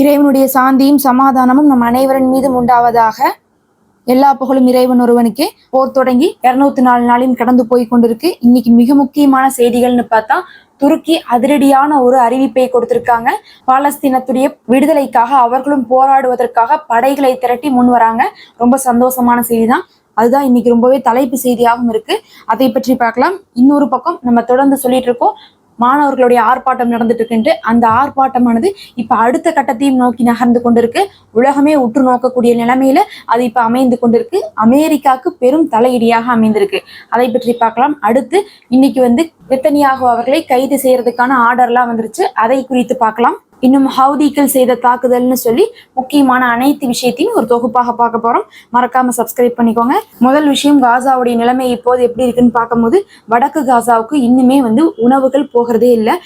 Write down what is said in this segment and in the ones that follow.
இறைவனுடைய சாந்தியும் சமாதானமும் நம் அனைவரின் மீதும் உண்டாவதாக எல்லா புகழும் இறைவன் ஒருவனுக்கே. போர் தொடங்கி இருநூத்தி நாலு நாளையும் கடந்து போய் கொண்டிருக்கு. இன்னைக்கு மிக முக்கியமான செய்திகள்னு பார்த்தா துருக்கி அதிரடியான ஒரு அறிவிப்பை கொடுத்திருக்காங்க. பாலஸ்தீனத்துடைய விடுதலைக்காக அவர்களும் போராடுவதற்காக படைகளை திரட்டி முன் வராங்க. ரொம்ப சந்தோஷமான செய்தி தான் அதுதான் இன்னைக்கு ரொம்பவே தலைப்பு செய்தியாகவும் இருக்கு. அதை பற்றி பார்க்கலாம். இன்னொரு பக்கம் நம்ம தொடர்ந்து சொல்லிட்டு இருக்கோம். மாணவர்களுடைய ஆர்ப்பாட்டம் நடந்துட்டு இருக்குன்ட்டு அந்த ஆர்ப்பாட்டமானது இப்ப அடுத்த கட்டத்தையும் நோக்கி நகர்ந்து கொண்டிருக்கு. உலகமே உற்று நோக்கக்கூடிய நிலைமையில அது இப்ப அமைந்து கொண்டிருக்கு. அமெரிக்காவுக்கு பெரும் தலையிடியாக அமைந்திருக்கு. அதை பற்றி பார்க்கலாம். அடுத்து இன்னைக்கு வந்து நெத்தனியாகு அவர்களை கைது செய்யறதுக்கான ஆர்டர்லாம் வந்துருச்சு. அதை குறித்து பார்க்கலாம். இன்னும் ஹவுதிகள் செய்த தாக்குதல்னு சொல்லி முக்கியமான அனைத்து விஷயத்தையும் ஒரு தொகுப்பாக பார்க்க போறோம். மறக்காம சப்ஸ்கிரைப் பண்ணிக்கோங்க. முதல் விஷயம் காசாவுடைய நிலைமை இப்போது எப்படி இருக்குன்னு பார்க்கும்போது வடக்கு காசாவுக்கு இன்னுமே வந்து உணவுகள் போகிறதே இல்லை.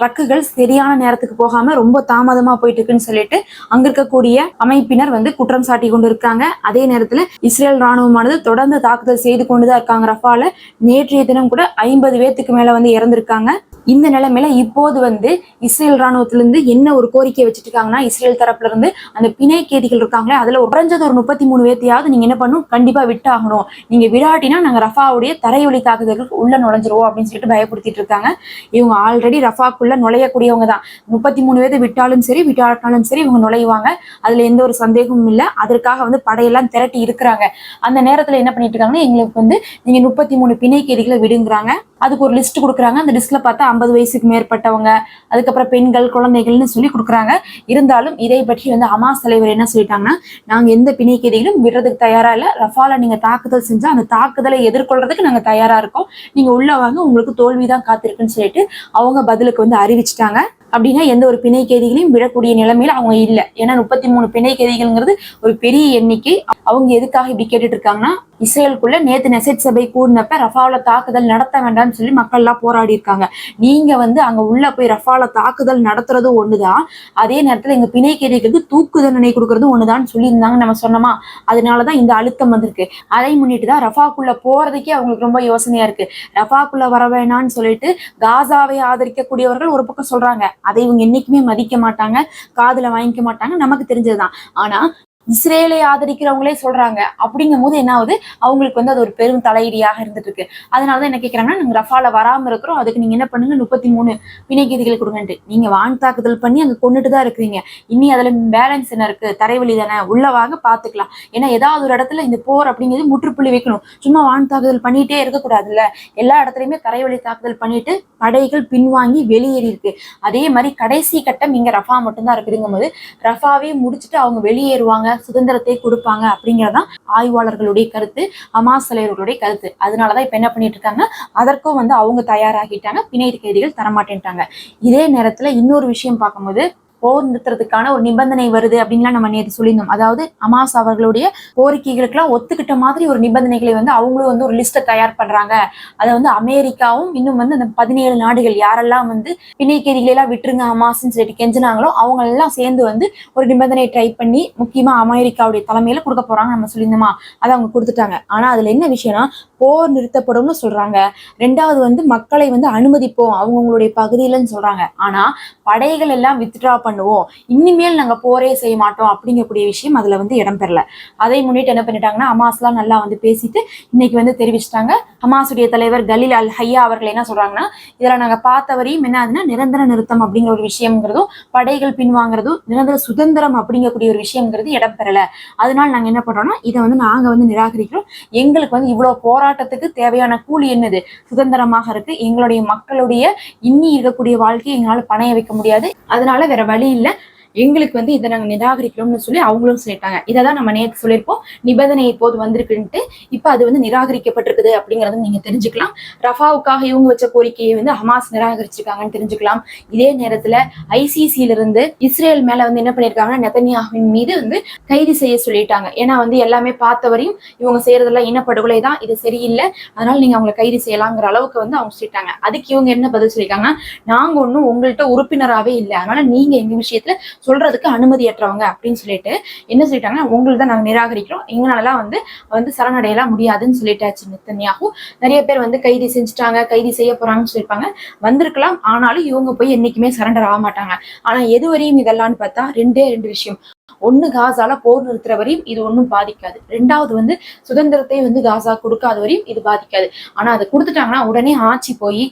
ட்ரக்குகள் சரியான நேரத்துக்கு போகாம ரொம்ப தாமதமா போயிட்டு இருக்குன்னு சொல்லிட்டு அங்க இருக்கக்கூடிய அமைப்பினர் வந்து குற்றம் சாட்டி கொண்டு இருக்காங்க. அதே நேரத்துல இஸ்ரேல் ராணுவமானது தொடர்ந்து தாக்குதல் செய்து கொண்டுதான் இருக்காங்க ரஃபால. நேற்றைய தினம் கூட ஐம்பது பேத்துக்கு மேல வந்து இறந்திருக்காங்க. இந்த நிலைமையில இப்போது வந்து இஸ்ரேல் ராணுவத்திலிருந்து என்ன ஒரு கோரிக்கை வச்சுட்டு இருக்காங்கன்னா இஸ்ரேல் தரப்புல இருந்து அந்த பிணை கைதிகள் இருக்காங்களே அதுல குறைஞ்சது ஒரு முப்பத்தி மூணு பேர்த்தையாவது நீங்க என்ன பண்ணும்? கண்டிப்பா விட்டாகணும். நீங்க விடாட்டினா நாங்க ரஃபாவுடைய தரைவழி தாக்குதலுக்கு உள்ள நுழைஞ்சிருவோம் அப்படின்னு சொல்லிட்டு பயப்படுத்திட்டு இருக்காங்க. இவங்க ஆல்ரெடி ரஃபாக்குள்ள நுழையக்கூடியவங்க தான். முப்பத்தி மூணு பேர்த்தை விட்டாலும் சரி விட்டாட்டாலும் சரி இவங்க நுழைவாங்க. அதுல எந்த ஒரு சந்தேகமும் இல்லை. அதற்காக வந்து படையெல்லாம் திரட்டி இருக்கிறாங்க. அந்த நேரத்துல என்ன பண்ணிட்டு இருக்காங்கன்னா எங்களுக்கு வந்து நீங்க முப்பத்தி மூணு பிணை கைதிகளை விடுங்கிறாங்க. அதுக்கு ஒரு லிஸ்ட் கொடுக்குறாங்க. அந்த லிஸ்ட்ல பார்த்தா ஐம்பது வயசுக்கு மேற்பட்டவங்க அதுக்கப்புறம் பெண்கள் குழந்தைகள்னு சொல்லி கொடுக்குறாங்க. இருந்தாலும் இதை பற்றி வந்து அமாஸ் தலைவர் என்ன சொல்லிட்டாங்கன்னா நாங்கள் எந்த பிணைக்கதையிலும் விடுறதுக்கு தயாரா இல்லை. ரஃபால நீங்க தாக்குதல் செஞ்சா அந்த தாக்குதலை எதிர்கொள்றதுக்கு நாங்கள் தயாரா இருக்கோம். நீங்க உள்ள வாங்க உங்களுக்கு தோல்வி தான் காத்திருக்குன்னு சொல்லிட்டு அவங்க பதிலுக்கு வந்து அறிவிச்சிட்டாங்க. அப்படின்னா எந்த ஒரு பிணை கைதிகளையும் விடக்கூடிய நிலைமையில அவங்க இல்லை. ஏன்னா முப்பத்தி மூணு பிணை கைதிகள்ங்கிறது ஒரு பெரிய எண்ணிக்கை. அவங்க எதுக்காக இப்படி கேட்டுட்டு இருக்காங்கன்னா இஸ்ரேலுக்குள்ள நேத்து நெசட் சபை கூடினப்ப ரஃபால தாக்குதல் நடத்த வேண்டாம்னு சொல்லி மக்கள் எல்லாம் போராடி இருக்காங்க. நீங்க வந்து அங்க உள்ள போய் ரஃபால தாக்குதல் நடத்துறதும் ஒண்ணுதான். அதே நேரத்துல எங்க பிணை கைதிகளுக்கு தூக்கு தண்டனை கொடுக்கறதும் ஒண்ணுதான் சொல்லியிருந்தாங்க நம்ம சொன்னோமா? அதனாலதான் இந்த அழுத்தம் வந்திருக்கு. அதை முன்னிட்டு தான் ரஃபாக்குள்ள போறதுக்கே அவங்களுக்கு ரொம்ப யோசனையா இருக்கு. ரஃபாக்குள்ள வர வேணாம்னு சொல்லிட்டு காசாவை ஆதரிக்கக்கூடியவர்கள் ஒரு பக்கம் சொல்றாங்க. அதை இவங்க என்னைக்குமே மதிக்க மாட்டாங்க காதுல வாங்கிக்க மாட்டாங்க நமக்கு தெரிஞ்சதுதான். ஆனா இஸ்ரேலை ஆதரிக்கிறவங்களே சொல்றாங்க. அப்படிங்கும் போது என்ன ஆகுது அவங்களுக்கு வந்து அது ஒரு பெரும் தலையீடியாக இருந்துட்டு இருக்கு அதனாலதான் என்ன கேட்கறாங்கன்னா நாங்க ரஃபால வராம இருக்கிறோம். அதுக்கு நீங்க என்ன பண்ணுங்க? முப்பத்தி மூணு பிணைக்கீதிகள் கொடுங்கன்ட்டு. நீங்க வான் தாக்குதல் பண்ணி அங்க கொண்டுட்டு தான் இருக்கிறீங்க. இனி அதுல பேலன்ஸ் என்ன இருக்கு? தரைவழி தானே? உள்ள வாங்க பாத்துக்கலாம். ஏன்னா ஏதாவது ஒரு இடத்துல இந்த போர் அப்படிங்கிறது முற்றுப்புள்ளி வைக்கணும். சும்மா வான் தாக்குதல் பண்ணிட்டே இருக்கக்கூடாதுல்ல. எல்லா இடத்துலயுமே தரைவழி தாக்குதல் பண்ணிட்டு படைகள் பின்வாங்கி வெளியேறி இருக்கு அதே மாதிரி கடைசி கட்டம் இங்க ரஃபா மட்டும்தான் இருக்குதுங்கும் போது ரஃபாவே முடிச்சுட்டு அவங்க வெளியேறுவாங்க. சுதந்திரத்தை கொடுப்பாங்க அப்படிங்கறதுதான் ஆய்வாளர்களுடைய கருத்து ஹமாஸ் தலைவர்களுடைய கருத்து. அதனாலதான் இப்ப என்ன பண்ணிட்டு இருக்காங்க? அதற்கும் வந்து அவங்க தயாராகிட்டாங்க. பிணை கைதிகள் தரமாட்டேன்ட்டாங்க. இதே நேரத்துல இன்னொரு விஷயம் பார்க்கும்போது போர் நிறுத்துறதுக்கான ஒரு நிபந்தனை வருது அப்படின்லாம் நம்ம நேற்று சொல்லியிருந்தோம். அதாவது அமாஸ் அவர்களுடைய கோரிக்கைகளுக்கெல்லாம் ஒத்துக்கிட்ட மாதிரி ஒரு நிபந்தனைகளை வந்து அவங்களும் வந்து ஒரு லிஸ்ட்டை தயார் பண்றாங்க. அதை வந்து அமெரிக்காவும் இன்னும் வந்து அந்த பதினேழு நாடுகள் யாரெல்லாம் வந்து பிணைக்கேதிகளெல்லாம் விட்டுருங்க அமாஸ்ன்னு சொல்லிட்டு கெஞ்சினாங்களோ அவங்க எல்லாம் சேர்ந்து வந்து ஒரு நிபந்தனை ட்ரை பண்ணி முக்கியமா அமெரிக்காவுடைய தலைமையில கொடுக்க போறாங்க நம்ம சொல்லியிருந்தோமா? அதை அவங்க கொடுத்துட்டாங்க. ஆனா அதுல என்ன விஷயம்னா போர் நிறுத்தப்படும்னு சொல்றாங்க. ரெண்டாவது வந்து மக்களை வந்து அனுமதிப்போம். அவங்கவுங்களுடைய பகுதியிலன்னு சொல்றாங்க. ஆனா படைகள் எல்லாம் வித்ட்ரா பண்ணுவோம். இனிமேல் நாங்க போரே செய்ய மாட்டோம் அப்படிங்கக்கூடிய விஷயம் அதுல வந்து இடம்பெறல அதை முன்னிட்டு என்ன பண்ணிட்டாங்கன்னா ஹமாஸ்லாம் நல்லா வந்து பேசிட்டு இன்னைக்கு வந்து தெரிவிச்சிட்டாங்க. ஹமாஸுடைய தலைவர் கலீல் அல் ஹையா அவர்கள் என்ன சொல்றாங்கன்னா இதுல நாங்க பார்த்த வரையும் என்ன ஆகுதுன்னா நிரந்தர நிறுத்தம் அப்படிங்கிற ஒரு விஷயங்கிறதும் படைகள் பின்வாங்கிறதும் நிரந்தர சுதந்திரம் அப்படிங்கக்கூடிய ஒரு விஷயங்கிறது இடம்பெறல அதனால நாங்க என்ன பண்றோம்னா இதை வந்து நாங்க வந்து நிராகரிக்கிறோம். எங்களுக்கு வந்து இவ்வளவு போராட்டத்துக்கு தேவையான கூலி என்னது? சுதந்திரமாக இருக்கு. எங்களுடைய மக்களுடைய இன்னி இருக்கக்கூடிய வாழ்க்கையை எங்களால பணைய வைக்க முடியாது. அதனால வேற வழி இல்லை எங்களுக்கு வந்து இதை நாங்கள் நிராகரிக்கிறோம்னு சொல்லி அவங்களும் சொல்லிட்டாங்க. இதை தான் நம்ம நேற்று சொல்லியிருப்போம். நிபந்தனை இப்போது வந்திருக்குன்ட்டு. இப்போ அது வந்து நிராகரிக்கப்பட்டிருக்குது அப்படிங்கிறத நீங்க தெரிஞ்சுக்கலாம். ரஃபாவுக்காக இவங்க வச்ச கோரிக்கையை வந்து ஹமாஸ் நிராகரிச்சிருக்காங்கன்னு தெரிஞ்சுக்கலாம். இதே நேரத்துல ஐசிசியிலிருந்து இஸ்ரேல் மேல வந்து என்ன பண்ணிருக்காங்கன்னா நெத்தனியாவின் மீது வந்து கைது செய்ய சொல்லிட்டாங்க. ஏன்னா வந்து எல்லாமே பார்த்த வரையும் இவங்க செய்யறதெல்லாம் இனப்படுகொலை தான் இது சரியில்லை. அதனால நீங்க அவங்களை கைது செய்யலாங்கிற அளவுக்கு வந்து அவங்க சொல்லிட்டாங்க. அதுக்கு இவங்க என்ன பதில் சொல்லியிருக்காங்கன்னா நாங்க ஒன்றும் உங்கள்கிட்ட உறுப்பினராகவே இல்லை. அதனால நீங்க எங்க விஷயத்துல சொல்றதுக்கு அனுமதியற்றவங்க அப்படின்னு சொல்லிட்டு என்ன சொல்லிட்டாங்கன்னா உங்களுக்கு தான் நாங்கள் நிராகரிக்கிறோம். எங்களாலலாம் வந்து வந்து சரணடையலாம் முடியாதுன்னு சொல்லிட்டாச்சு நெத்தன்யாகு. நிறைய பேர் வந்து கைது செஞ்சுட்டாங்க கைது செய்ய போறாங்கன்னு சொல்லியிருப்பாங்க. வந்திருக்கலாம். ஆனாலும் இவங்க போய் என்னைக்குமே சரண்டர் ஆக மாட்டாங்க. ஆனா எது வரையும் இதெல்லாம்னு பார்த்தா ரெண்டே ரெண்டு விஷயம். ஒண்ணு காசால போர் நிறுத்துற வரையும் இது ஒன்றும் பாதிக்காது. ரெண்டாவது வந்து சுதந்திரத்தை வந்து காசா கொடுக்காத வரையும் இது பாதிக்காது. ஆனா அதை கொடுத்துட்டாங்கன்னா உடனே ஆட்சி போய்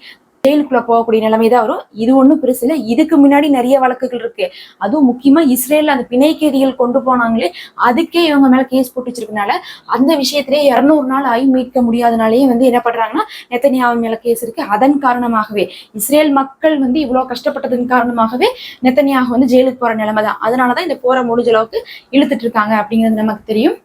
ஜெயிலுக்குள்ள போகக்கூடிய நிலைமை தான் வரும். இது ஒன்றும் பெருசு இல்லை. இதுக்கு முன்னாடி நிறைய வழக்குகள் இருக்கு. அதுவும் முக்கியமா இஸ்ரேல்ல அந்த பிணை கைதிகள் கொண்டு போனாங்களே அதுக்கே இவங்க மேல கேஸ் போட்டு வச்சிருக்கனால அந்த விஷயத்திலே இரநூறு நாள் ஆகி மீட்க முடியாதனாலேயே வந்து என்ன பண்றாங்கன்னா நெத்தனியாவின் மேல கேஸ் இருக்கு. அதன் காரணமாகவே இஸ்ரேல் மக்கள் வந்து இவ்வளவு கஷ்டப்பட்டதன் காரணமாகவே நெத்தனியாக வந்து ஜெயிலுக்கு போற நிலைமை தான். அதனாலதான் இந்த போரை முடிஞ்ச அளவுக்கு இழுத்துட்டு இருக்காங்க அப்படிங்கிறது நமக்கு தெரியும்.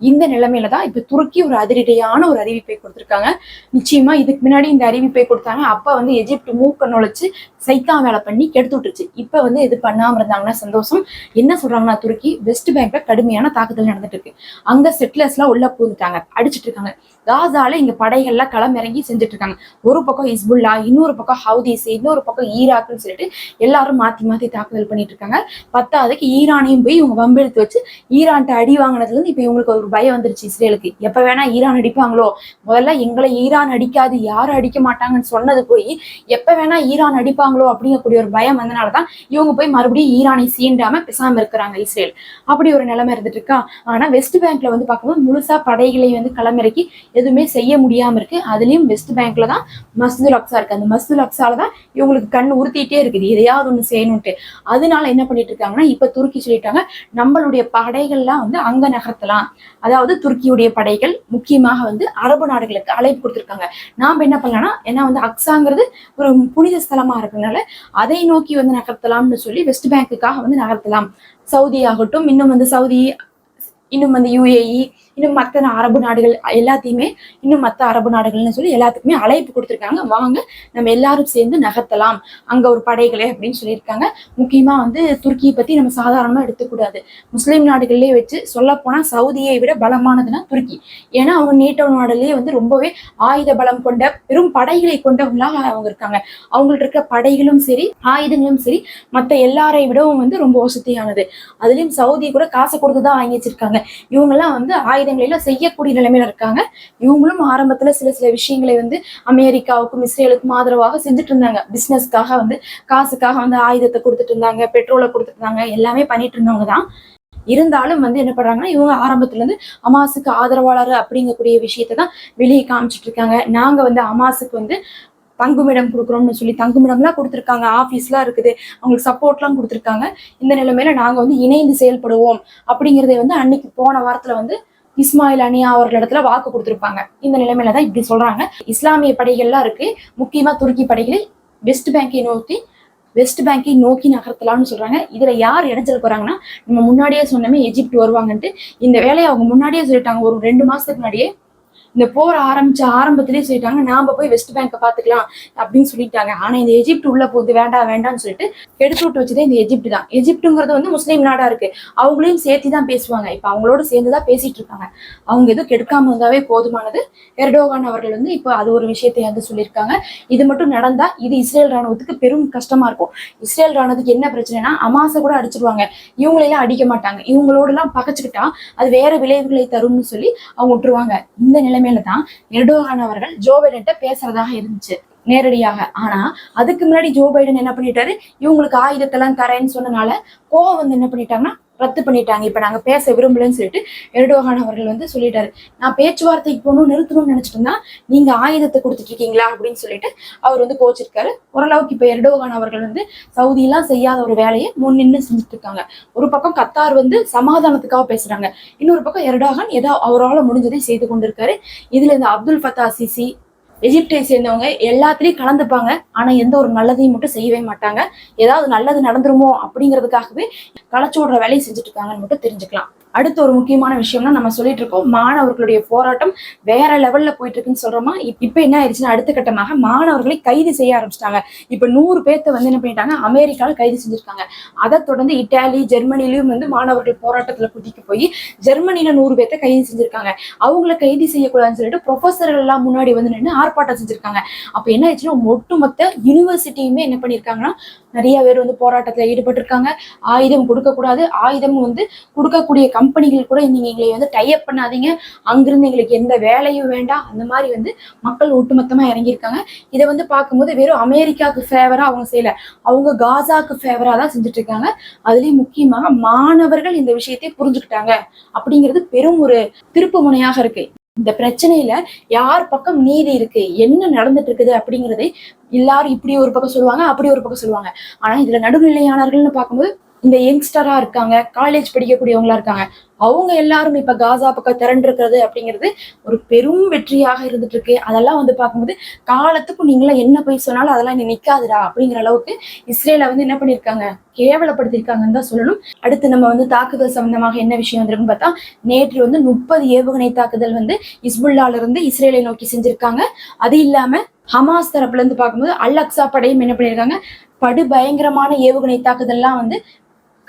இந்த நிலைமையில தான் இப்ப துருக்கி ஒரு அதிரடியான ஒரு அறிவிப்பை கொடுத்துருக்காங்க. நிச்சயமா இதுக்கு முன்னாடி இந்த அறிவிப்பை கொடுத்தாங்க. அப்ப வந்து எஜிப்ட் மூக்க நுழைச்சு சைத்தான் வேலை பண்ணி கெடுத்து விட்டுருச்சு. இப்ப வந்து இது பண்ணாம இருந்தாங்கன்னா சந்தோஷம். என்ன சொல்றாங்கன்னா துருக்கி? வெஸ்ட் பேங்க்ல கடுமையான தாக்குதல் நடந்துட்டு இருக்கு அங்க செட்டிலர்ஸ் எல்லாம் உள்ள பூந்துட்டாங்க. அடிச்சிட்டு இருக்காங்க காசால இங்க படைகள்லாம் களமிறங்கி செஞ்சுட்டு இருக்காங்க ஒரு பக்கம் இஸ்புல்லா இன்னொரு பக்கம் ஹவுதீஸ் இன்னொரு பக்கம் ஈராக்குன்னு சொல்லிட்டு எல்லாரும் மாத்தி மாத்தி தாக்குதல் பண்ணிட்டு இருக்காங்க பத்தாவதுக்கு ஈரானையும் போய் இவங்க வம்பெடுத்து வச்சு ஈரான்ட்ட அடி வாங்கினதுல இருந்து இப்ப இவங்களுக்கு ஒரு பயம் வந்துருச்சு இஸ்ரேலுக்கு. எப்ப வேணா ஈரான் அடிப்பாங்களோ? முதல்ல எங்களை ஈரான் அடிக்காது யாரும் அடிக்க மாட்டாங்கன்னு சொன்னது போய் எப்ப வேணா ஈரான் அடிப்பாங்களோ அப்படிங்கக்கூடிய ஒரு பயம் வந்தனாலதான் இவங்க போய் மறுபடியும் ஈரானை சீண்டாம பேசாம இருக்கிறாங்க இஸ்ரேல். அப்படி ஒரு நிலைமை இருந்துட்டு இருக்கா ஆனா வெஸ்ட் பேங்க்ல வந்து பார்க்கும்போது முழுசா படைகளை வந்து களமிறக்கி எதுவுமே செய்ய முடியாம இருக்கு. அதுலயும் வெஸ்ட் பேங்க்ல தான் மஸ்துல் அக்ஸா இருக்கு. அந்த மஸ்துல் அக்ஸால தான் இவங்களுக்கு கண் உறுத்திட்டே இருக்குது. எதையாவது ஒண்ணு செய்யணும்ட்டு. அதனால என்ன பண்ணிட்டு இருக்காங்கன்னா இப்ப துருக்கி சொல்லிட்டாங்க நம்மளுடைய படைகள்லாம் வந்து அங்க நகர்த்தலாம். அதாவது துருக்கியுடைய படைகள் முக்கியமாக வந்து அரபு நாடுகளுக்கு அழைப்பு கொடுத்திருக்காங்க. நாம என்ன பண்ணலாம்னா ஏன்னா வந்து அக்ஸாங்கிறது ஒரு புனித ஸ்தலமா இருக்கிறதுனால அதை நோக்கி வந்து நகர்த்தலாம்னு சொல்லி வெஸ்ட் பேங்குக்காக வந்து நகர்த்தலாம். சவுதி ஆகட்டும் இன்னும் வந்து சவுதி இன்னும் வந்து யுஏஇ இன்னும் மற்ற அரபு நாடுகள் எல்லாத்தையுமே இன்னும் மற்ற அரபு நாடுகள்னு சொல்லி எல்லாத்துக்குமே அழைப்பு கொடுத்துருக்காங்க. வாங்க நம்ம எல்லாரும் சேர்ந்து நகர்த்தலாம். அங்க ஒரு படைகளை அப்படின்னு சொல்லியிருக்காங்க. முக்கியமா வந்து துருக்கியை பத்தி நம்ம சாதாரணமா எடுத்துக்கூடாது. முஸ்லீம் நாடுகள்லயே வச்சு சொல்ல போனா சவுதியை விட பலமானதுன்னா துருக்கி. ஏன்னா அவங்க நேட்டோ நாடுலயே வந்து ரொம்பவே ஆயுத பலம் கொண்ட பெரும் படைகளை கொண்டவங்களா அவங்க இருக்காங்க. அவங்கள்ட்ட இருக்க படைகளும் சரி ஆயுதங்களும் சரி மற்ற எல்லாரை விடவும் வந்து ரொம்ப வசதியானது. அதுலயும் சவுதி கூட காசை கொடுத்து தான் வாங்கி வச்சிருக்காங்க. இவங்கெல்லாம் வந்து ஆயுத எல்லாம் செய்யக்கூடிய நிலைமையில இருக்காங்க. இவங்களும் ஆரம்பத்துல சில சில விஷயங்களை வந்து அமெரிக்காவுக்கும் இஸ்ரேலுக்கும் ஆதரவாக செஞ்சுட்டு இருந்தாங்க. பிசினஸ்க்காக வந்து காசுக்காக வந்து ஆயுதத்தை கொடுத்துட்டு இருந்தாங்க பெட்ரோலை கொடுத்துட்டு இருந்தாங்க எல்லாமே பண்ணிட்டு இருந்தவங்க தான். இருந்தாலும் வந்து என்ன பண்றாங்கன்னா இவங்க ஆரம்பத்துல இருந்து அமாசுக்கு ஆதரவாளர் அப்படிங்கக்கூடிய விஷயத்தை தான் வெளியே காமிச்சிட்டு இருக்காங்க. நாங்க வந்து அமாசுக்கு வந்து தங்குமிடம் கொடுக்குறோம்னு சொல்லி தங்குமிடம்லாம் கொடுத்துருக்காங்க. ஆஃபீஸ்லாம் இருக்குது. அவங்களுக்கு சப்போர்ட்லாம் கொடுத்துருக்காங்க. இந்த நிலைமையில நாங்கள் வந்து இணைந்து செயல்படுவோம் அப்படிங்கிறதை வந்து அன்னைக்கு போன வாரத்தில் வந்து இஸ்மாயில் அனியா அவர்களிடத்துல வாக்கு கொடுத்துருப்பாங்க. இந்த நிலைமையில தான் இப்படி சொல்றாங்க. இஸ்லாமிய படைகள்லாம் இருக்கு. முக்கியமா துருக்கி படைகளை வெஸ்ட் பேங்கை நோக்கி வெஸ்ட் பேங்கை நோக்கி நகர்த்தலாம்னு சொல்றாங்க. இதுல யார் இடைஞ்சல் போறாங்கன்னா நம்ம முன்னாடியே சொன்னமே எஜிப்ட் வருவாங்கன்ட்டு. இந்த வேலையை அவங்க முன்னாடியே சொல்லிட்டாங்க. ஒரு ரெண்டு மாசத்துக்கு முன்னாடியே இந்த போர் ஆரம்பிச்ச ஆரம்பத்திலேயே சொல்லிட்டாங்க நாம போய் வெஸ்ட் பேங்கை பாத்துக்கலாம் அப்படின்னு சொல்லிட்டாங்க. ஆனா இந்த எஜிப்ட் உள்ள போகுது வேண்டாம் வேண்டாம்னு சொல்லிட்டு எடுத்து விட்டு வச்சதே இந்த எஜிப்ட் தான். எஜிப்ட்டுங்கிறது வந்து முஸ்லீம் நாடா இருக்கு. அவங்களையும் சேர்த்து தான் பேசுவாங்க. இப்ப அவங்களோட சேர்ந்து தான் பேசிட்டு இருக்காங்க. அவங்க எதுவும் கெடுக்காம இருந்தாவே போதுமானது. எர்டோகான் அவர்கள் வந்து இப்போ அது ஒரு விஷயத்தை வந்து சொல்லியிருக்காங்க. இது மட்டும் நடந்தா இது இஸ்ரேல் ராணுவத்துக்கு பெரும் கஷ்டமா இருக்கும். இஸ்ரேல் ராணுவத்துக்கு என்ன பிரச்சனைனா அமாசை கூட அடிச்சிருவாங்க. இவங்களெல்லாம் அடிக்க மாட்டாங்க. இவங்களோட எல்லாம் பகச்சுக்கிட்டா அது வேற விளைவுகளை தரும்னு சொல்லி அவங்க விட்டுருவாங்க. இந்த நிலை நிலைமையில தான் எர்டோகான் அவர்கள் ஜோ பைடன்ட்ட பேசுறதாக இருந்துச்சு நேரடியாக. ஆனா அதுக்கு முன்னாடி ஜோ பைடன் என்ன பண்ணிட்டாரு? இவங்களுக்கு ஆயுதத்தெல்லாம் தரேன்னு சொன்னனால கோவம் வந்து என்ன பண்ணிட்டாங்கன்னா ரத்து பண்ணிட்டாங்க. இப்போ நாங்கள் பேச விரும்பலன்னு சொல்லிட்டு எர்டோகான் அவர்கள் வந்து சொல்லிட்டாரு. நான் பேச்சுவார்த்தைக்கு போகணும் நிறுத்தணும்னு நினச்சிட்டு இருந்தா நீங்கள் ஆயுதத்தை கொடுத்துட்டு இருக்கீங்களா அப்படின்னு சொல்லிட்டு அவர் வந்து கோச்சிருக்காரு. ஓரளவுக்கு இப்போ எர்டோகான் அவர்கள் வந்து சவுதியெல்லாம் செய்யாத ஒரு வேலையை முன்னின்று செஞ்சுட்டு இருக்காங்க ஒரு பக்கம் கத்தார் வந்து சமாதானத்துக்காக பேசுறாங்க. இன்னொரு பக்கம் எர்டோகான் ஏதோ அவரால் முடிஞ்சதை செய்து கொண்டிருக்காரு. இதுல இந்த அப்துல் ஃபத்தா சிசி எஜிப்டை சேர்ந்தவங்க எல்லாத்துலேயும் கலந்துப்பாங்க. ஆனால் எந்த ஒரு நல்லதையும் மட்டும் செய்யவே மாட்டாங்க. ஏதாவது நல்லது நடந்துருமோ அப்படிங்கிறதுக்காகவே களைச்சோடுற வேலையை செஞ்சுட்டு இருக்காங்கன்னு மட்டும் தெரிஞ்சுக்கலாம். அடுத்த ஒரு முக்கியமான விஷயம்னா நம்ம சொல்லிட்டு இருக்கோம் மாணவர்களுடைய போராட்டம் வேற லெவல்ல போயிட்டு இருக்குன்னு சொல்றோமா இப்ப என்ன ஆயிடுச்சுன்னா அடுத்த கட்டமாக மாணவர்களை கைது செய்ய ஆரம்பிச்சிட்டாங்க. இப்ப நூறு பேர்த்த வந்து என்ன பண்ணிட்டாங்க? அமெரிக்காவில் கைது செஞ்சிருக்காங்க. அதை தொடர்ந்து இட்டாலி ஜெர்மனிலையும் வந்து மாணவர்கள் போராட்டத்துல குதிக்க போய் ஜெர்மனில நூறு பேர்த்த கைது செஞ்சிருக்காங்க. அவங்கள கைது செய்யக்கூடாதுன்னு சொல்லிட்டு ப்ரொஃபஸர்கள் எல்லாம் முன்னாடி வந்து நின்று ஆர்ப்பாட்டம் செஞ்சிருக்காங்க. அப்ப என்ன ஆயிடுச்சுன்னா ஒட்டுமொத்த யூனிவர்சிட்டியுமே என்ன பண்ணிருக்காங்கன்னா நிறைய பேர் வந்து போராட்டத்துல ஈடுபட்டிருக்காங்க. ஆயுதம் கொடுக்கக்கூடாது. ஆயுதம் வந்து கொடுக்கக்கூடிய கம்பெனிகள் கூட நீங்க எங்களை வந்து டைப் பண்ணாதீங்க. அங்கிருந்து எங்களுக்கு எந்த வேலையும் வேண்டாம். அந்த மாதிரி வந்து மக்கள் ஒட்டுமொத்தமா இறங்கியிருக்காங்க. இதை வந்து பார்க்கும்போது வெறும் அமெரிக்காவுக்கு ஃபேவரா அவங்க செய்யல. அவங்க காசாக்கு ஃபேவரா தான் செஞ்சுட்டு இருக்காங்க அதுலயும் முக்கியமாக மாணவர்கள் இந்த விஷயத்தை புரிஞ்சுக்கிட்டாங்க அப்படிங்கிறது பெரும் ஒரு திருப்பு முனையாக இருக்கு. இந்த பிரச்சனையில யார் பக்கம் நீதி இருக்கு? என்ன நடந்துட்டு இருக்குது அப்படிங்கறதை எல்லாரும் இப்படி ஒரு பக்கம் சொல்லுவாங்க அப்படி ஒரு பக்கம் சொல்லுவாங்க. ஆனா இதுல நடுநிலையாளர்கள்னு பார்க்கும்போது இந்த யங்ஸ்டரா இருக்காங்க காலேஜ் படிக்கக்கூடியவங்களா இருக்காங்க அவங்க எல்லாரும் இப்ப காசா பக்கம் திரண்டிருக்கிறது அப்படிங்கிறது ஒரு பெரும் வெற்றியாக இருந்துட்டு இருக்கு அதெல்லாம் வந்து பார்க்கும்போது காலத்துக்கும் நீங்களாம் என்ன போய் சொன்னாலும் அதெல்லாம் நீ நிக்காதுடா அப்படிங்கிற அளவுக்கு இஸ்ரேல வந்து என்ன பண்ணிருக்காங்க கேவலப்படுத்திருக்காங்கன்னு தான் சொல்லணும். அடுத்து நம்ம வந்து தாக்குதல் சம்பந்தமாக என்ன விஷயம் வந்திருக்குன்னு பார்த்தா நேற்று வந்து முப்பது ஏவுகணை தாக்குதல் வந்து இஸ்புல்லால இருந்து இஸ்ரேலை நோக்கி செஞ்சிருக்காங்க. அது இல்லாம ஹமாஸ் தரப்புல இருந்து பார்க்கும்போது அல் அக்ஸா படையும் என்ன பண்ணியிருக்காங்க? படு பயங்கரமான ஏவுகணை தாக்குதல்லாம் வந்து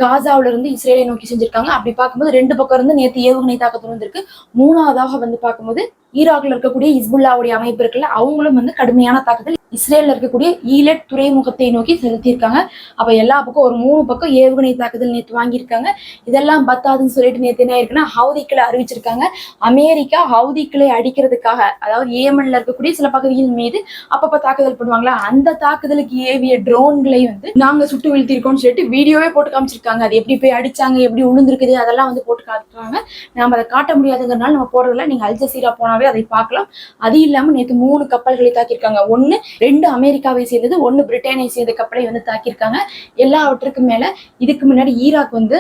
காசாவில இருந்து இஸ்ரேலை நோக்கி செஞ்சிருக்காங்க. அப்படி பார்க்கும்போது ரெண்டு பக்கம் இருந்து நேற்று ஏவுகணை தாக்குதல் வந்திருக்கு. மூணாவதாக வந்து பார்க்கும்போது ஈராக்ல இருக்கக்கூடிய இஸ்புல்லாவுடைய அமைப்பு இருக்குல்ல அவங்களும் வந்து கடுமையான தாக்குதல் இஸ்ரேல்ல இருக்கக்கூடிய ஈலட் துறைமுகத்தை நோக்கி செலுத்தியிருக்காங்க. அப்ப எல்லா பக்கம் ஒரு மூணு பக்கம் ஏவுகணை தாக்குதல் நேற்று வாங்கியிருக்காங்க. இதெல்லாம் பத்தாதுன்னு சொல்லிட்டு நேற்று என்ன ஆயிருக்குன்னா ஹவுதிக்களை அறிவிச்சிருக்காங்க. அமெரிக்கா ஹவுதிக்களை அடிக்கிறதுக்காக அதாவது ஏமன்ல இருக்கக்கூடிய சில பகுதிகள் மீது அப்பப்ப தாக்குதல் பண்ணுவாங்களா? அந்த தாக்குதலுக்கு ஏவிய ட்ரோன்களை வந்து நாங்க சுட்டு வீழ்த்திருக்கோம்னு சொல்லிட்டு வீடியோவே போட்டு காமிச்சிருக்காங்க. அது எப்படி போய் அடிச்சாங்க எப்படி உளுந்திருக்குது அதெல்லாம் வந்து போட்டு காட்டுறாங்க. நாம அதை காட்ட முடியாதுங்கிறனால நம்ம போடுறதுல நீங்க அல்ஜசீரா போனாலும் போனாவே அதை பார்க்கலாம். அது இல்லாம நேற்று மூணு கப்பல்களை தாக்கியிருக்காங்க. ஒன்று ரெண்டு அமெரிக்காவை சேர்ந்தது ஒன்று பிரிட்டனை சேர்ந்த கப்பலை வந்து தாக்கியிருக்காங்க. எல்லாவற்றுக்கும் மேல இதுக்கு முன்னாடி ஈராக் வந்து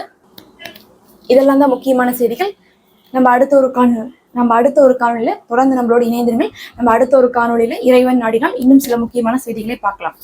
இதெல்லாம் தான் முக்கியமான செய்திகள். நம்ம அடுத்த ஒரு காணொலி நம்ம அடுத்த ஒரு காணொலியில் தொடர்ந்து நம்மளோட இணைந்திருங்கள். நம்ம அடுத்த ஒரு காணொலியில் இறைவன் நாடினால் இன்னும் சில முக்கியமான செய்திகளை பார்க்கலாம்.